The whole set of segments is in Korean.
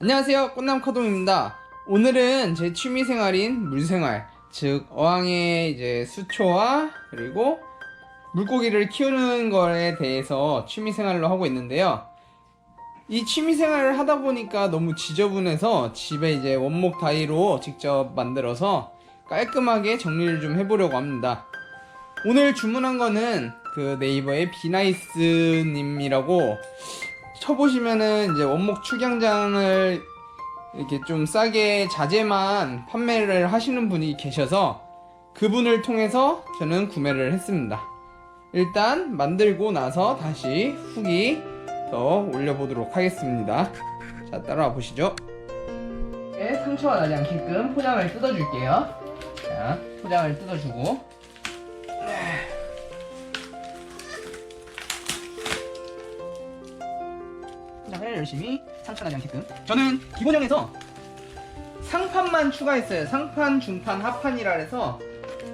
안녕하세요. 꽃남카동입니다. 오늘은 제 취미생활인 물생활 즉 어항의 이제 수초와 그리고 물고기를 키우는 거에 대해서 취미생활로 하고 있는데요. 이 취미생활을 하다 보니까 너무 지저분해서 집에 이제 원목 다이로 직접 만들어서 깔끔하게 정리를 좀 해보려고 합니다. 오늘 주문한 거는 그 네이버의 비나이스님이라고 쳐보시면은 이제 원목 축양장을 이렇게 좀 싸게 자재만 판매를 하시는 분이 계셔서 그분을 통해서 저는 구매를 했습니다. 일단 만들고 나서 다시 후기 더 올려보도록 하겠습니다. 자, 따라와 보시죠. 네, 상처가 나지 않게끔 포장을 뜯어줄게요. 자, 포장을 뜯어주고. 포장을 열심히 상처 나지 않게끔. 저는 기본형에서 상판만 추가했어요. 상판, 중판, 하판이라 해서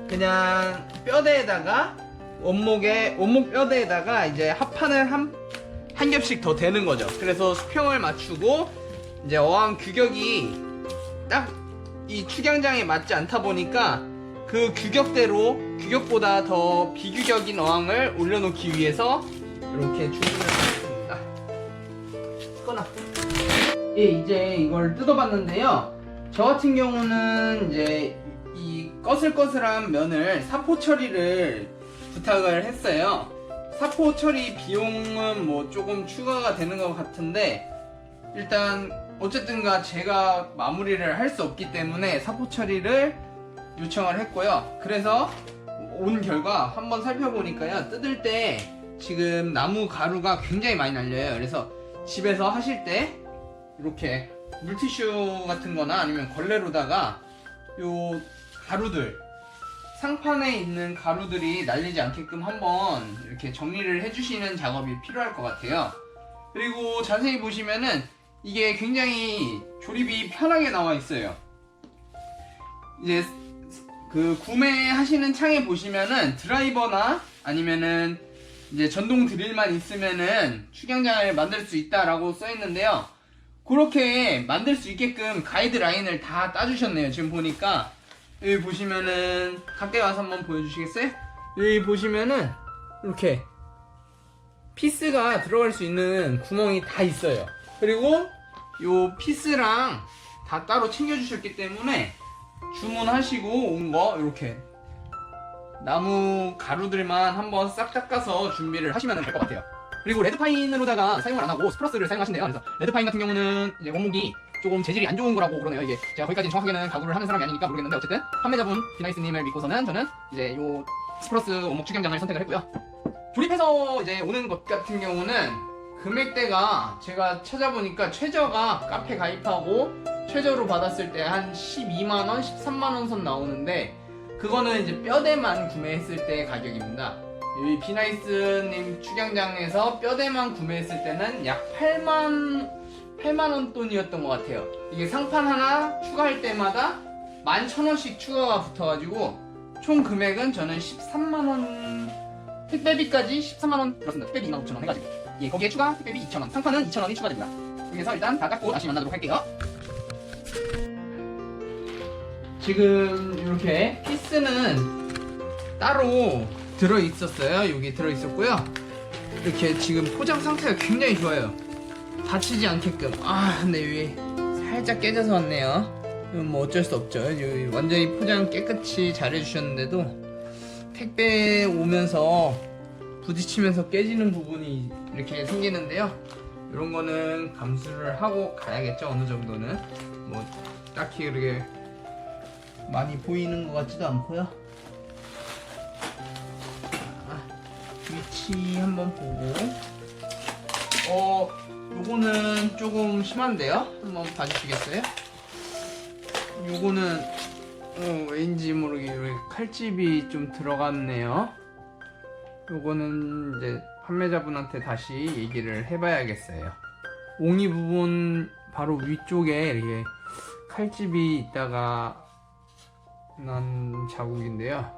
그냥 뼈대에다가 원목에 원목 뼈대에다가 이제 합판을 한, 한 겹씩 더 대는 거죠. 그래서 수평을 맞추고 이제 어항 규격이 딱 이 축양장에 맞지 않다 보니까 그 규격대로 규격보다 더 비규격인 어항을 올려놓기 위해서 이렇게 주문을. 꺼놔. 예, 이제 이걸 뜯어봤는데요. 저 같은 경우는 이제 이 꺼슬꺼슬한 면을 사포 처리를 부탁을 했어요. 사포 처리 비용은 뭐 조금 추가가 되는 것 같은데 일단 어쨌든가 제가 마무리를 할 수 없기 때문에 사포 처리를 요청을 했고요. 그래서 온 결과 한번 살펴보니까요. 뜯을 때 지금 나무 가루가 굉장히 많이 날려요. 그래서 집에서 하실 때 이렇게 물티슈 같은 거나 아니면 걸레로다가 요 가루들 상판에 있는 가루들이 날리지 않게끔 한번 이렇게 정리를 해주시는 작업이 필요할 것 같아요. 그리고 자세히 보시면은 이게 굉장히 조립이 편하게 나와 있어요. 이제 그 구매하시는 창에 보시면은 드라이버나 아니면은 이제 전동 드릴만 있으면은 축양장을 만들 수 있다라고 써 있는데요. 그렇게 만들 수 있게끔 가이드라인을 다 따주셨네요. 지금 보니까 여기 보시면은 가까이 와서 한번 보여주시겠어요? 여기 보시면은 이렇게 피스가 들어갈 수 있는 구멍이 다 있어요. 그리고 요 피스랑 다 따로 챙겨주셨기 때문에 주문하시고 온 거 이렇게 나무 가루들만 한번 싹 닦아서 준비를 하시면 될 것 같아요. 그리고 레드파인으로다가 사용을 안 하고 스프러스를 사용하신대요. 그래서 레드파인 같은 경우는 이제 원목이 조금 재질이 안 좋은 거라고 그러네요. 이게 제가 거기까지 정확하게는 가구를 하는 사람이 아니니까 모르겠는데 어쨌든 판매자분 비나이스님을 믿고서는 저는 이제 요 스프러스 원목 축양장을 선택을 했고요. 조립해서 이제 오는 것 같은 경우는 금액대가 제가 찾아보니까 최저가 카페 가입하고 최저로 받았을 때 한 12만원, 13만원 선 나오는데 그거는 이제 뼈대만 구매했을 때 가격입니다. 이 비나이스님 축양장에서 뼈대만 구매했을 때는 약 8만 8만 원 돈이었던 것 같아요. 이게 상판 하나 추가할 때마다 11,000원씩 추가가 붙어가지고 총 금액은 저는 13만 원 택배비까지 13만 원 들었습니다. 택배비 2만 5천 원 해가지고 예 거기에 추가 택배비 2천 원 상판은 2천 원이 추가됩니다. 그래서 일단 다 닦고 다시 만나도록 할게요. 지금 이렇게 피스는 따로 들어 있었어요. 여기 들어 있었고요. 이렇게 지금 포장 상태가 굉장히 좋아요. 다치지 않게끔. 아, 근데 여기 살짝 깨져서 왔네요. 뭐 어쩔 수 없죠. 완전히 포장 깨끗이 잘 해주셨는데도 택배 오면서 부딪히면서 깨지는 부분이 이렇게 생기는데요. 이런 거는 감수를 하고 가야겠죠. 어느 정도는. 뭐 딱히 그렇게 많이 보이는 것 같지도 않고요. 아, 위치 한번 보고. 어, 요거는 조금 심한데요? 한번 봐주시겠어요? 요거는 어, 왠지 모르게 왜 칼집이 좀 들어갔네요. 요거는 이제 판매자분한테 다시 얘기를 해봐야겠어요. 옹이 부분 바로 위쪽에 이렇게 칼집이 있다가 난 자국인데요.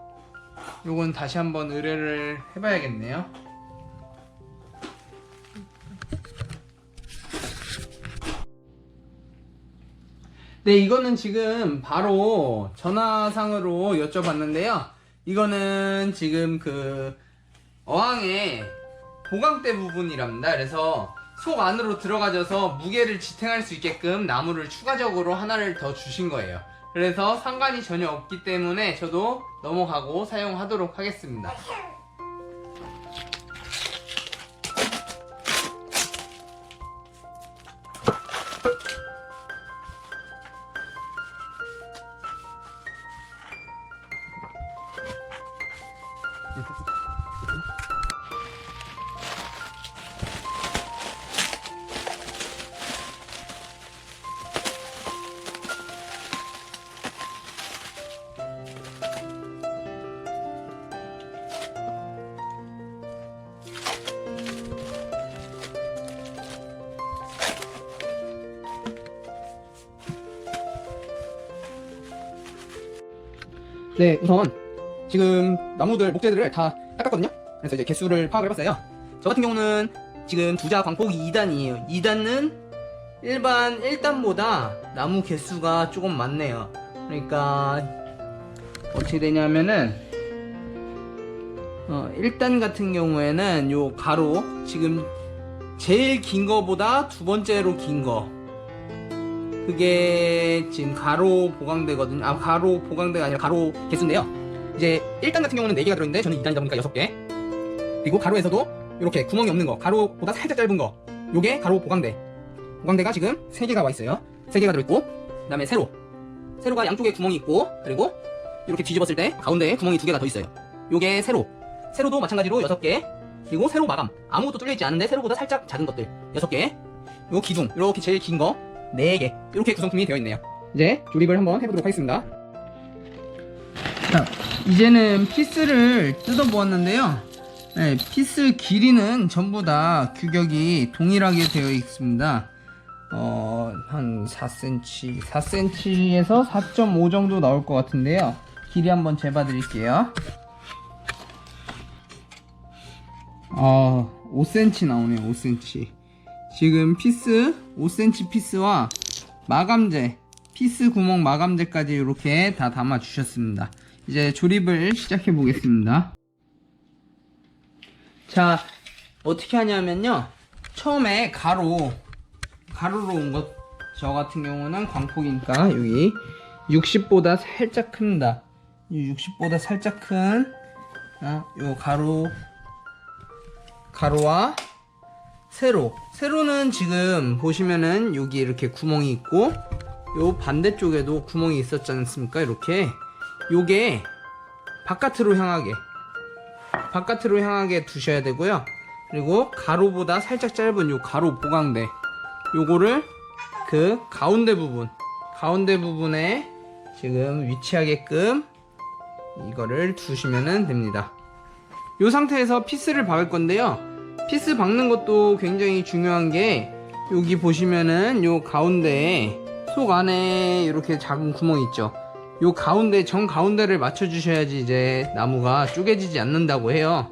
요건 다시 한번 의뢰를 해봐야겠네요. 네, 이거는 지금 바로 전화상으로 여쭤봤는데요. 이거는 지금 그 어항의 보강대 부분이랍니다. 그래서 속 안으로 들어가져서 무게를 지탱할 수 있게끔 나무를 추가적으로 하나를 더 주신 거예요. 그래서 상관이 전혀 없기 때문에 저도 넘어가고 사용하도록 하겠습니다. 네, 우선 지금 나무들 목재들을 다 닦았거든요. 그래서 이제 개수를 파악을 해봤어요. 저 같은 경우는 지금 두자 광폭이 2단이에요. 2단은 일반 1단보다 나무 개수가 조금 많네요. 그러니까 어떻게 되냐면은 어, 1단 같은 경우에는 요 가로 지금 제일 긴 거보다 두 번째로 긴 거. 그게 지금 가로 보강대거든요. 아, 가로 보강대가 아니라 가로 개수인데요. 이제 1단 같은 경우는 4개가 들어있는데 저는 2단이다 보니까 6개. 그리고 가로에서도 이렇게 구멍이 없는 거, 가로보다 살짝 짧은 거. 요게 가로 보강대. 보강대가 지금 3개가 와 있어요. 3개가 들어있고, 그 다음에 세로. 세로가 양쪽에 구멍이 있고, 그리고 이렇게 뒤집었을 때 가운데에 구멍이 2개가 더 있어요. 요게 세로. 세로도 마찬가지로 6개. 그리고 세로 마감. 아무것도 뚫려있지 않은데 세로보다 살짝 작은 것들. 6개. 요 기둥. 이렇게 제일 긴 거. 4개. 이렇게 구성품이 되어 있네요. 이제 조립을 한번 해보도록 하겠습니다. 자, 이제는 피스를 뜯어보았는데요. 네, 피스 길이는 전부 다 규격이 동일하게 되어 있습니다. 어, 한 4cm, 4cm에서 4.5 정도 나올 것 같은데요. 길이 한번 재봐 드릴게요. 아, 5cm 나오네요, 5cm. 지금 피스, 5cm 피스와 마감재, 피스 구멍 마감재까지 이렇게 다 담아 주셨습니다. 이제 조립을 시작해 보겠습니다. 자, 어떻게 하냐면요. 처음에 가로, 가로로 온 것, 저 같은 경우는 광폭이니까 여기 60보다 살짝 큽니다. 60보다 살짝 큰, 어, 요 가로, 가로와 세로. 세로는 지금 보시면은 여기 이렇게 구멍이 있고, 요 반대쪽에도 구멍이 있었지 않습니까? 이렇게. 요게 바깥으로 향하게. 바깥으로 향하게 두셔야 되고요. 그리고 가로보다 살짝 짧은 요 가로 보강대. 요거를 그 가운데 부분, 가운데 부분에 지금 위치하게끔 이거를 두시면 됩니다. 요 상태에서 피스를 박을 건데요. 피스 박는 것도 굉장히 중요한 게 여기 보시면은 요 가운데에 속 안에 이렇게 작은 구멍이 있죠. 요 가운데 정 가운데를 맞춰 주셔야지 이제 나무가 쪼개지지 않는다고 해요.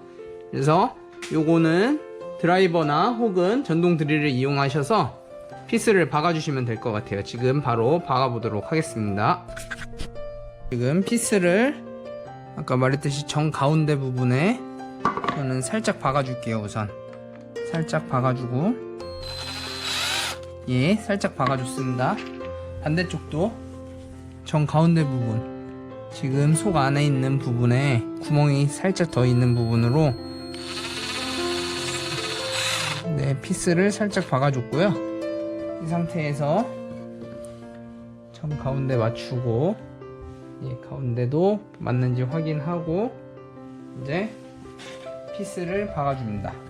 그래서 요거는 드라이버나 혹은 전동 드릴을 이용하셔서 피스를 박아 주시면 될 것 같아요. 지금 바로 박아 보도록 하겠습니다. 지금 피스를 아까 말했듯이 정 가운데 부분에 저는 살짝 박아 줄게요, 우선. 살짝 박아 주고. 예, 살짝 박아 줬습니다. 반대쪽도 정 가운데 부분 지금 속 안에 있는 부분에 구멍이 살짝 더 있는 부분으로 네 피스를 살짝 박아줬고요. 이 상태에서 정 가운데 맞추고 예, 가운데도 맞는지 확인하고 이제 피스를 박아줍니다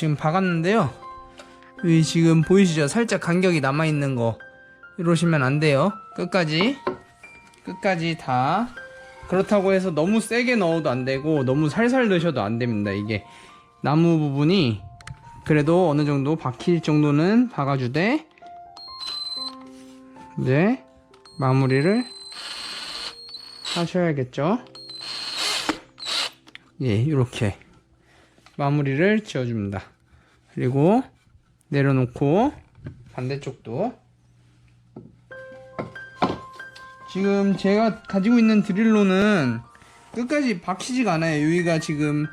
지금 박았는데요. 여기 지금 보이시죠? 살짝 간격이 남아있는 거. 이러시면 안 돼요. 끝까지. 끝까지 다. 그렇다고 해서 너무 세게 넣어도 안 되고, 너무 살살 넣으셔도 안 됩니다. 이게 나무 부분이 그래도 어느 정도 박힐 정도는 박아주되 이제 마무리를 하셔야겠죠. 예, 이렇게 마무리를 지어줍니다. 그리고 내려놓고 반대쪽도 지금 제가 가지고 있는 드릴로는 끝까지 박히지가 않아요. 여기가 지금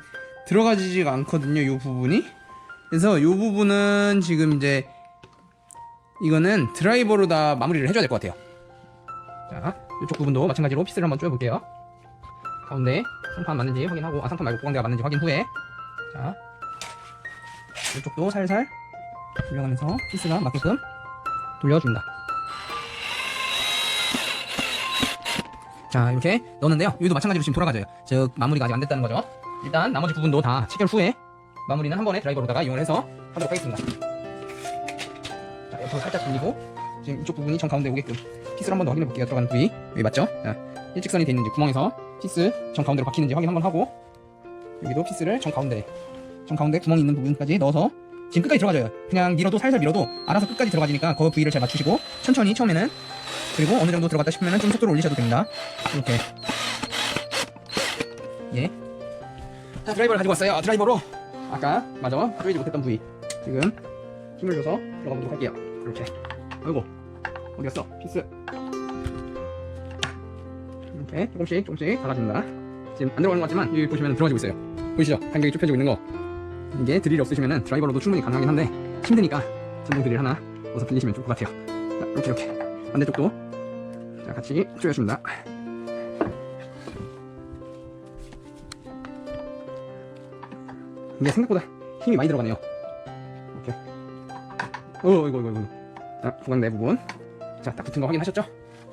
들어가지지가 않거든요. 이 부분이. 그래서 이 부분은 지금 이제 이거는 드라이버로 다 마무리를 해줘야 될 것 같아요. 자, 이쪽 부분도 마찬가지로 피스를 한번 쪼여볼게요. 가운데 상판 맞는지 확인하고 아 상판 말고 보강대가 맞는지 확인 후에 자 이쪽도 살살 돌려가면서 피스가 맞게끔 돌려줍니다. 자 이렇게 넣었는데요. 여기도 마찬가지로 지금 돌아가져요. 즉 마무리가 아직 안 됐다는 거죠. 일단 나머지 부분도 다 체결 후에 마무리는 한 번에 드라이버로다가 이용을 해서 하도록 하겠습니다. 자 옆으로 살짝 돌리고 지금 이쪽 부분이 정 가운데 오게끔 피스를 한번 더 확인해 볼게요. 들어가는 부위 여기 맞죠? 자, 일직선이 돼 있는지 구멍에서 피스 정 가운데로 박히는지 확인 한번 하고 여기도 피스를 정 가운데 정 가운데 구멍이 있는 부분까지 넣어서 지금 끝까지 들어가줘요. 그냥 밀어도 살살 밀어도 알아서 끝까지 들어가지니까 그 부위를 잘 맞추시고 천천히 처음에는 그리고 어느 정도 들어갔다 싶으면 좀 속도를 올리셔도 됩니다. 이렇게 예. 자 드라이버를 가지고 왔어요. 드라이버로 아까 맞아 조이지 못했던 부위 지금 힘을 줘서 들어가 보도록 할게요. 그렇게. 아이고 어디 갔어? 피스. 이렇게 조금씩 조금씩 달아줍니다. 지금 안 들어가는 것 같지만 여기 보시면 들어가지고 있어요. 보이시죠? 간격이 좁혀지고 있는 거. 이게 드릴이 없으시면 드라이버로도 충분히 가능하긴 한데 힘드니까 전동 드릴 하나 어서 빌리시면 좋을 것 같아요. 자, 이렇게 이렇게 반대쪽도 자 같이 조여줍니다. 이게 생각보다 힘이 많이 들어가네요. 이렇게. 어, 이거 이거 이거. 자, 구강 내 부분. 자, 딱 붙은 거 확인하셨죠?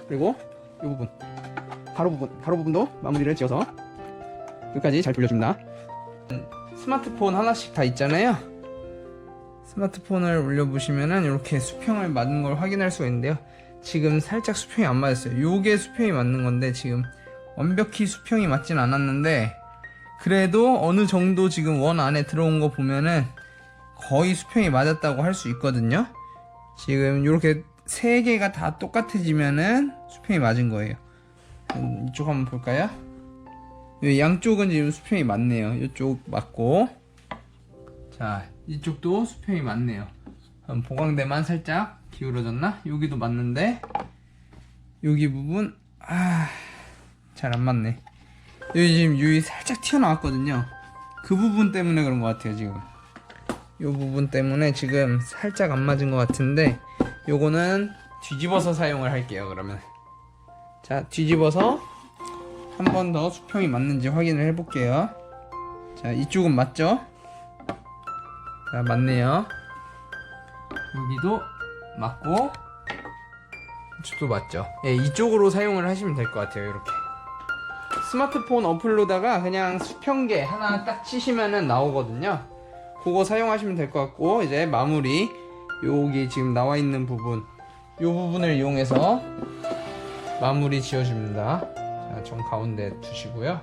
그리고 이 부분. 가로 부분, 가로 부분도 마무리를 지어서 끝까지 잘 돌려줍니다. 스마트폰 하나씩 다 있잖아요. 스마트폰을 올려보시면은 이렇게 수평을 맞는 걸 확인할 수가 있는데요. 지금 살짝 수평이 안 맞았어요. 요게 수평이 맞는 건데 지금 완벽히 수평이 맞진 않았는데 그래도 어느 정도 지금 원 안에 들어온 거 보면은 거의 수평이 맞았다고 할 수 있거든요. 지금 이렇게 세 개가 다 똑같아지면은 수평이 맞은 거예요. 음, 이쪽 한번 볼까요? 이 양쪽은 지금 수평이 맞네요. 이쪽 맞고 자 이쪽도 수평이 맞네요. 보강대만 살짝 기울어졌나? 여기도 맞는데 여기 부분 아 잘 안 맞네. 여기 지금 여기 살짝 튀어나왔거든요. 그 부분 때문에 그런 것 같아요 지금. 이 부분 때문에 지금 살짝 안 맞은 것 같은데 요거는 뒤집어서 사용을 할게요 그러면. 자 뒤집어서 한 번 더 수평이 맞는지 확인을 해볼게요. 자, 이쪽은 맞죠? 자, 맞네요. 여기도 맞고, 이쪽도 맞죠? 예, 이쪽으로 사용을 하시면 될 것 같아요, 이렇게. 스마트폰 어플로다가 그냥 수평계 하나 딱 치시면은 나오거든요. 그거 사용하시면 될 것 같고, 이제 마무리. 여기 지금 나와 있는 부분. 이 부분을 이용해서 마무리 지어줍니다. 자, 정 가운데 두시고요.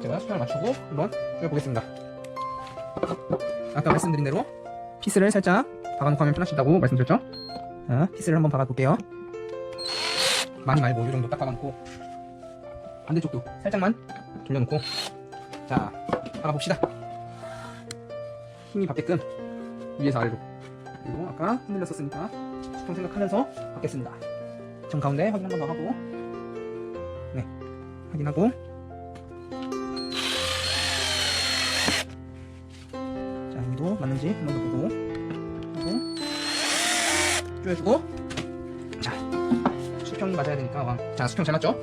제가 수평을 맞추고 한번 쪼여보겠습니다. 아까 말씀드린 대로 피스를 살짝 박아놓고 하면 편하시다고 말씀드렸죠? 자, 피스를 한번 박아볼게요. 많이 말고 이 정도 딱 박아놓고 반대쪽도 살짝만 돌려놓고 자, 박아봅시다. 힘이 받게끔 위에서 아래로 그리고 아까 흔들렸었으니까 수평 생각하면서 박겠습니다. 정 가운데 확인 한번 더 하고 네 확인하고. 자 여기도 맞는지 한 번 더 보고. 하고 쪼여주고. 자 수평 맞아야 되니까 왕. 자 수평 잘 맞죠?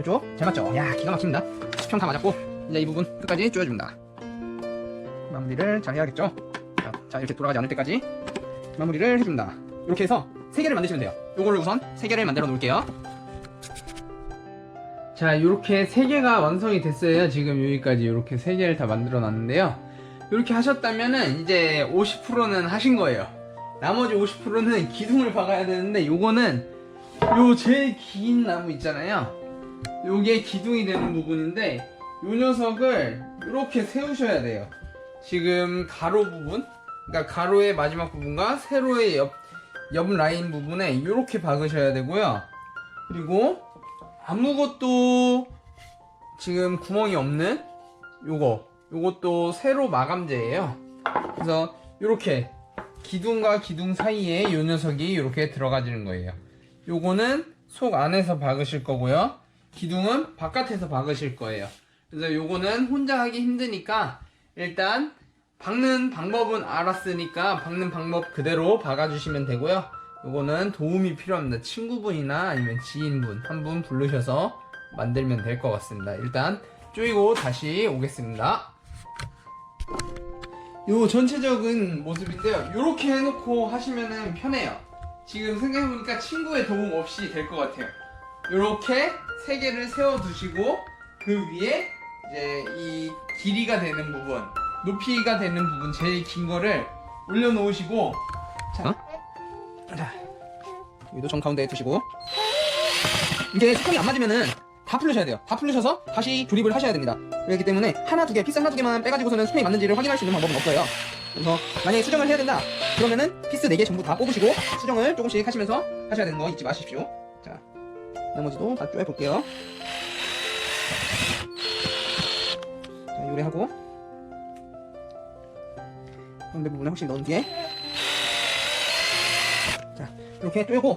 이쪽 잘 맞죠? 야 기가 막힙니다. 수평 다 맞았고. 이제 이 부분 끝까지 쪼여줍니다. 마무리를 잘 해야겠죠? 자, 자 이렇게 돌아가지 않을 때까지 마무리를 해줍니다. 이렇게 해서 세 개를 만드시면 돼요. 요거를 우선 세 개를 만들어 놓을게요 자 이렇게 세 개가 완성이 됐어요. 지금 여기까지 이렇게 세 개를 다 만들어 놨는데요. 이렇게 하셨다면은 이제 50%는 하신 거예요. 나머지 50%는 기둥을 박아야 되는데 요거는 요 제일 긴 나무 있잖아요. 요게 기둥이 되는 부분인데 요 녀석을 이렇게 세우셔야 돼요. 지금 가로 부분 그러니까 가로의 마지막 부분과 세로의 옆, 옆 라인 부분에 이렇게 박으셔야 되고요. 그리고 아무것도 지금 구멍이 없는 요거 요것도 세로 마감재예요. 그래서 이렇게 기둥과 기둥 사이에 요 녀석이 이렇게 들어가지는 거예요. 요거는 속 안에서 박으실 거고요. 기둥은 바깥에서 박으실 거예요. 그래서 요거는 혼자 하기 힘드니까 일단 박는 방법은 알았으니까 박는 방법 그대로 박아주시면 되고요. 요거는 도움이 필요합니다. 친구분이나 아니면 지인분 한 분 부르셔서 만들면 될 것 같습니다. 일단 쪼이고 다시 오겠습니다. 요 전체적인 모습인데요. 요렇게 해놓고 하시면은 편해요. 지금 생각해보니까 친구의 도움 없이 될 것 같아요. 요렇게 세 개를 세워두시고 그 위에 이제 이 길이가 되는 부분, 높이가 되는 부분 제일 긴 거를 올려놓으시고 자, 자 여기도 정 가운데에 두시고 이게 스톤이 안 맞으면은 다 풀르셔야 돼요. 다 풀르셔서 다시 조립을 하셔야 됩니다. 그렇기 때문에 하나 두 개, 피스 하나 두 개만 빼가지고서는 스톤이 맞는지를 확인할 수 있는 방법은 없어요. 그래서 만약에 수정을 해야 된다. 그러면은 피스 네개 전부 다 뽑으시고 수정을 조금씩 하시면서 하셔야 되는 거 잊지 마십시오. 자, 나머지도 다 쪼여볼게요. 자, 요래하고 가운데 부분에 확실히 넣은 뒤에 자, 이렇게 쪼이고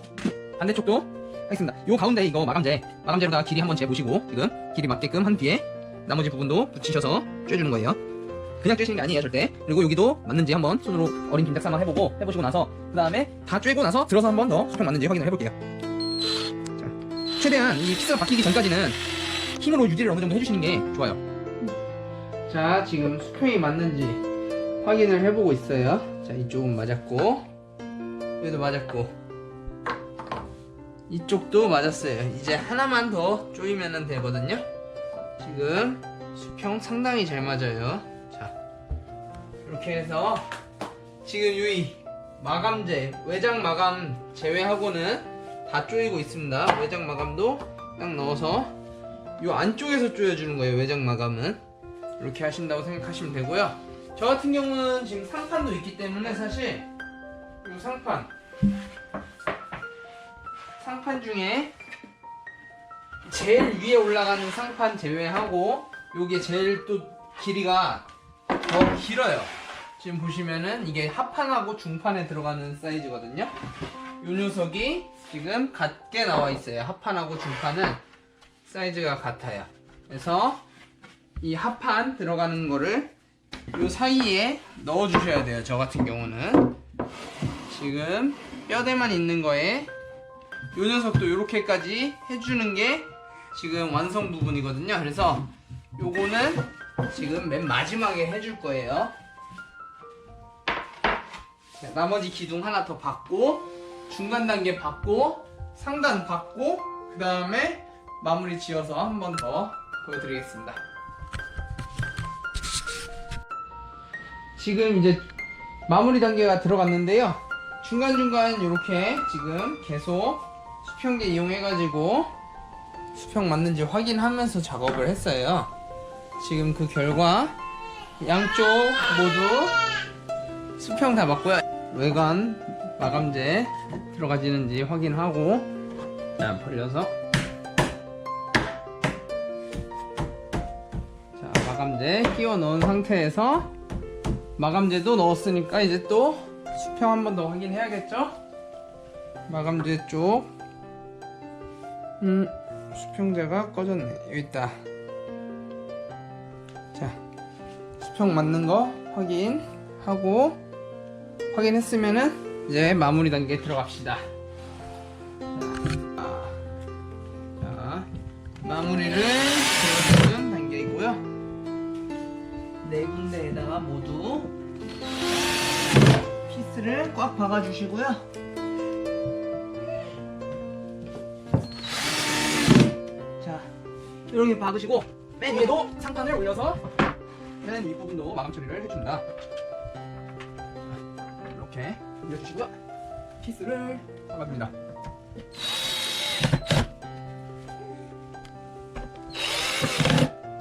반대쪽도 하겠습니다. 요 가운데 이거 마감재, 마감재로다 길이 한번 재보시고 지금 길이 맞게끔 한 뒤에 나머지 부분도 붙이셔서 쪼여주는 거예요. 그냥 쪼시는 게 아니에요 절대. 그리고 여기도 맞는지 한번 손으로 어린 김작 삼아 해보고 해보시고 나서 그 다음에 다 쪼이고 나서 들어서 한번 더 수평 맞는지 확인을 해볼게요. 자, 최대한 이 피스가 바뀌기 전까지는 힘으로 유지를 어느 정도 해주시는 게 좋아요. 자, 지금 수평이 맞는지 확인을 해보고 있어요. 자, 이쪽은 맞았고 여기도 맞았고 이쪽도 맞았어요. 이제 하나만 더 조이면 되거든요. 지금 수평 상당히 잘 맞아요. 자, 이렇게 해서 지금 이 마감재, 외장 마감 제외하고는 다 조이고 있습니다. 외장 마감도 딱 넣어서 이 안쪽에서 조여주는 거예요. 외장 마감은 이렇게 하신다고 생각하시면 되고요. 저 같은 경우는 지금 상판도 있기 때문에 사실 이 상판 상판 중에 제일 위에 올라가는 상판 제외하고 요게 제일 또 길이가 더 길어요. 지금 보시면은 이게 하판하고 중판에 들어가는 사이즈거든요. 요 녀석이 지금 같게 나와 있어요. 하판하고 중판은 사이즈가 같아요. 그래서 이 하판 들어가는 거를 요 사이에 넣어 주셔야 돼요. 저 같은 경우는 지금 뼈대만 있는 거에 요 녀석도 이렇게까지 해주는 게 지금 완성 부분이거든요. 그래서 요거는 지금 맨 마지막에 해줄 거예요. 자, 나머지 기둥 하나 더 받고 중간 단계 받고 상단 받고 그 다음에 마무리 지어서 한 번 더 보여드리겠습니다. 지금 이제 마무리 단계가 들어갔는데요. 중간중간 이렇게 지금 계속 수평계 이용해가지고 수평 맞는지 확인하면서 작업을 했어요. 지금 그 결과 양쪽 모두 수평 다 맞고요. 외관 마감재 들어가지는지 확인하고 자 벌려서 자 마감재 끼워 넣은 상태에서 마감재도 넣었으니까 이제 또 수평 한 번 더 확인해야겠죠? 마감재 쪽 음, 수평재가 꺼졌네. 여기 있다. 자, 수평 맞는 거 확인하고 확인했으면은 이제 마무리 단계 들어갑시다. 자, 자 마무리를 지어주는 단계이고요. 네 군데에다가 모두 피스를 꽉 박아주시고요. 이렇게 박으시고 맨 위에도 상판을 올려서 맨 윗부분도 마감 처리를 해준다. 이렇게 올려주시고요. 피스를.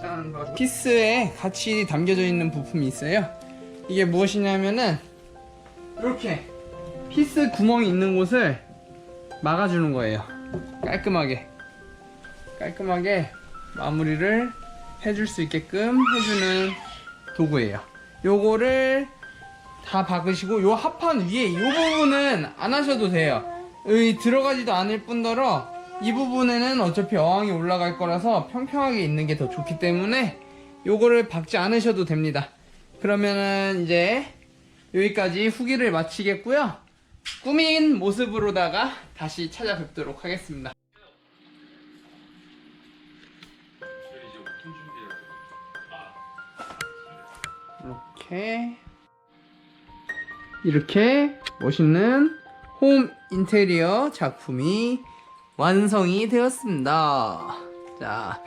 짠, 박아주고. 피스에 같이 담겨져 있는 부품이 있어요. 이게 무엇이냐면은 이렇게 피스 구멍이 있는 곳을 막아주는 거예요. 깔끔하게 깔끔하게 마무리를 해줄 수 있게끔 해주는 도구예요. 요거를 다 박으시고 요 합판 위에 요 부분은 안 하셔도 돼요. 여기 들어가지도 않을 뿐더러 이 부분에는 어차피 어항이 올라갈 거라서 평평하게 있는 게 더 좋기 때문에 요거를 박지 않으셔도 됩니다. 그러면은 이제 여기까지 후기를 마치겠고요. 꾸민 모습으로다가 다시 찾아뵙도록 하겠습니다. 이렇게 이렇게 멋있는 홈 인테리어 작품이 완성이 되었습니다. 자,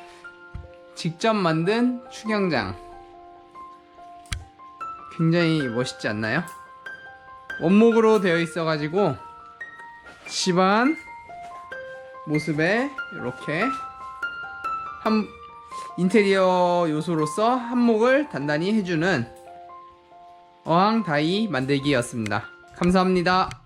직접 만든 축영장. 굉장히 멋있지 않나요? 원목으로 되어 있어가지고 집안 모습에 이렇게 한 인테리어 요소로서 한목을 단단히 해주는 어항 다이 만들기였습니다. 감사합니다.